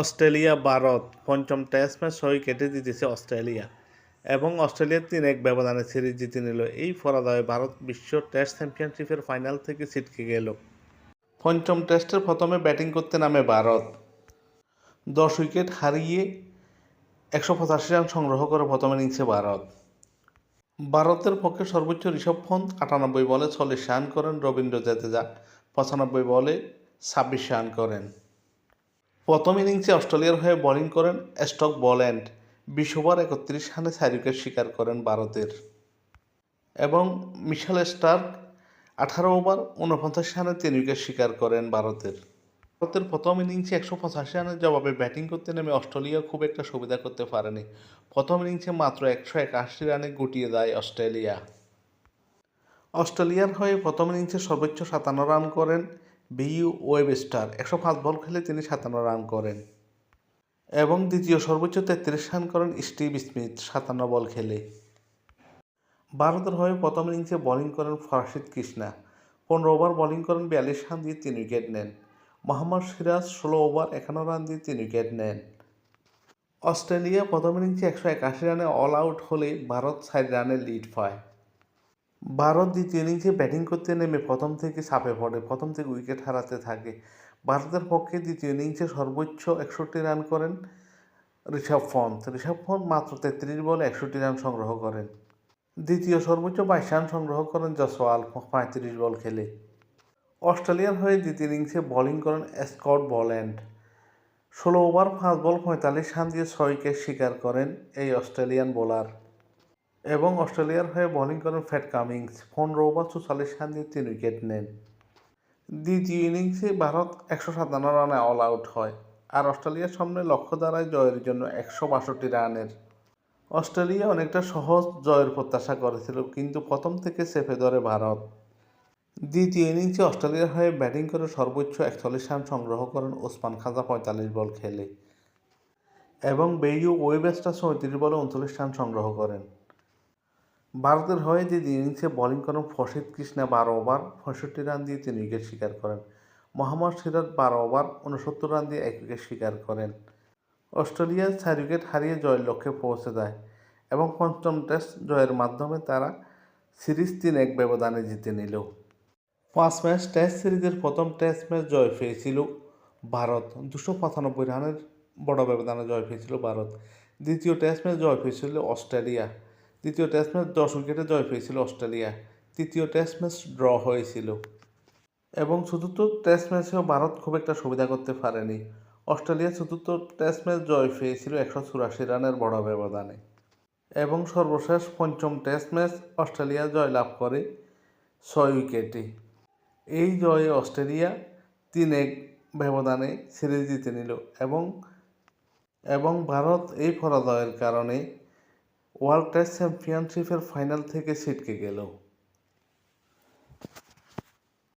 Australia Bharat পঞ্চম test match ছয় কেটে জিতেছে অস্ট্রেলিয়া এবং অস্ট্রেলিয়া তিন এক ব্যবধানে সিরিজ জিতে নিল। এই পরাজয়ে ভারত বিশ্ব টেস্ট চ্যাম্পিয়নশিপের ফাইনাল থেকে ছিটকে গেল। পঞ্চম টেস্টের প্রথমে ব্যাটিং করতে নামে ভারত দশ উইকেট হারিয়ে একশো পঁচাশি রান সংগ্রহ করে প্রথমে ইনিংসে ভারত ভারতের পক্ষে সর্বোচ্চ ঋষভ পন্থ আটানব্বই বলে চল্লিশ রান করেন রবীন্দ্র জাদেজা। পঁচানব্বই বলে ছাব্বিশ রান করেন প্রথম ইনিংসে অস্ট্রেলিয়ার হয়ে বোলিং করেন স্টক বল্যান্ড। বিশ ওভার একত্রিশ রানে চার উইকেট শিকার করেন ভারতের। এবং মিশাল স্টার্ক আঠারো ওভার উনপঞ্চাশ রানে তিন উইকেট শিকার করেন ভারতের। ভারতের প্রথম ইনিংসে একশো পঁচাশি রানের জবাবে ব্যাটিং করতে নেমে অস্ট্রেলিয়া খুব একটা সুবিধা করতে পারেনি। প্রথম ইনিংসে মাত্র একশো একাশি রানে গুটিয়ে দেয় অস্ট্রেলিয়া। অস্ট্রেলিয়ার হয়ে প্রথম ইনিংসে সর্বোচ্চ সাতান্ন রান করেন বিইউ ওয়েবস্টার একশো পাঁচ বল খেলে তিনি সাতান্ন রান করেন। এবং দ্বিতীয় সর্বোচ্চ তেত্রিশ রান করেন স্টিভ স্মিথ, সাতান্ন বল খেলে। ভারতের হয়ে প্রথম ইনিংসে বোলিং করেন ফরাসিদ কৃষ্ণা। পনেরো ওভার বোলিং করেন বিয়াল্লিশ রান দিয়ে তিন উইকেট নেন। মোহাম্মদ সিরাজ ষোলো ওভার, একান্ন রান দিয়ে তিন উইকেট নেন। অস্ট্রেলিয়া প্রথম ইনিংসে একশো একাশি রানে অল আউট হলে ভারত চার রানে লিড পায়। ভারত দ্বিতীয় ইনিংসে ব্যাটিং করতে নেমে প্রথম থেকে চাপে পড়ে, প্রথম থেকে উইকেট হারাতে থাকে। ভারতের পক্ষে দ্বিতীয় ইনিংসে সর্বোচ্চ একষট্টি রান করেন ঋষভ পন্থ। ঋষভ পন্থ মাত্র তেত্রিশ বলে একষট্টি রান সংগ্রহ করেন। দ্বিতীয় সর্বোচ্চ বাইশ রান সংগ্রহ করেন জসওয়াল পঁয়ত্রিশ বল খেলে। অস্ট্রেলিয়ার হয়ে দ্বিতীয় ইনিংসে বোলিং করেন স্কট বল্যান্ড। ষোলো ওভার পাঁচ বল, পঁয়তাল্লিশ রান দিয়ে ছয় উইকেট শিকার করেন এই অস্ট্রেলিয়ান বোলার এবং অস্ট্রেলিয়ার হয়ে বোলিং করেন ফ্যাট কামিংস। পনেরো ওভার চুয়াল্লিশ রান দিয়ে তিন উইকেট নেন। দ্বিতীয় ইনিংসে ভারত একশো সাতান্ন রানে অল আউট হয় আর অস্ট্রেলিয়ার সামনে লক্ষ্য দাঁড়ায় জয়ের জন্য একশো বাষট্টি রানের। অস্ট্রেলিয়া অনেকটা সহজ জয়ের প্রত্যাশা করেছিল, কিন্তু প্রথম থেকে চেপে ধরে ভারত। দ্বিতীয় ইনিংসে অস্ট্রেলিয়ার হয়ে ব্যাটিং করে সর্বোচ্চ একচল্লিশ রান সংগ্রহ করেন ওসমান খাজা পঁয়তাল্লিশ বল খেলে এবং বেইউ ওয়েবেস্টার চৌত্রিশ বলে উনচল্লিশ রান সংগ্রহ করেন। ভারতের হয়ে যে ইনিংসে বোলিং করেন ফসিদ কৃষ্ণা বারো ওভার, পঁয়ষট্টি রান দিয়ে তিন উইকেট শিকার করেন। মোহাম্মদ সিরাজ বারো ওভার উনসত্তর রান দিয়ে এক উইকেট শিকার করেন। অস্ট্রেলিয়া চার উইকেট হারিয়ে জয়ের লক্ষ্যে পৌঁছে যায় এবং পঞ্চম টেস্ট জয়ের মাধ্যমে তারা সিরিজ তিন এক ব্যবধানে জিতে নিল। পাঁচ ম্যাচ টেস্ট সিরিজের প্রথম টেস্ট ম্যাচ জয় পেয়েছিল ভারত। দুশো পঁচানব্বই রানের বড় ব্যবধানে জয় পেয়েছিল ভারত। দ্বিতীয় টেস্ট ম্যাচ জয় পেয়েছিল অস্ট্রেলিয়া। দ্বিতীয় টেস্ট ম্যাচ দশ উইকেটে জয় পেয়েছিল অস্ট্রেলিয়া। তৃতীয় টেস্ট ম্যাচ ড্র হয়েছিল। এবং চতুর্থ টেস্ট ম্যাচেও ভারত খুব একটা সুবিধা করতে পারেনি। অস্ট্রেলিয়া চতুর্থ টেস্ট ম্যাচ জয় পেয়েছিল একশো চুরাশি রানের বড় ব্যবধানে। এবং সর্বশেষ পঞ্চম টেস্ট ম্যাচ অস্ট্রেলিয়া জয়লাভ করে ছয় উইকেটে। এই জয়ে অস্ট্রেলিয়া তিন এক ব্যবধানে সিরিজ জিতে নিল এবং এবং ভারত এই পরাজয়ের কারণে ওয়ার্ল্ড টেস্ট চ্যাম্পিয়নশিপের ফাইনাল থেকে ছিটকে গেল।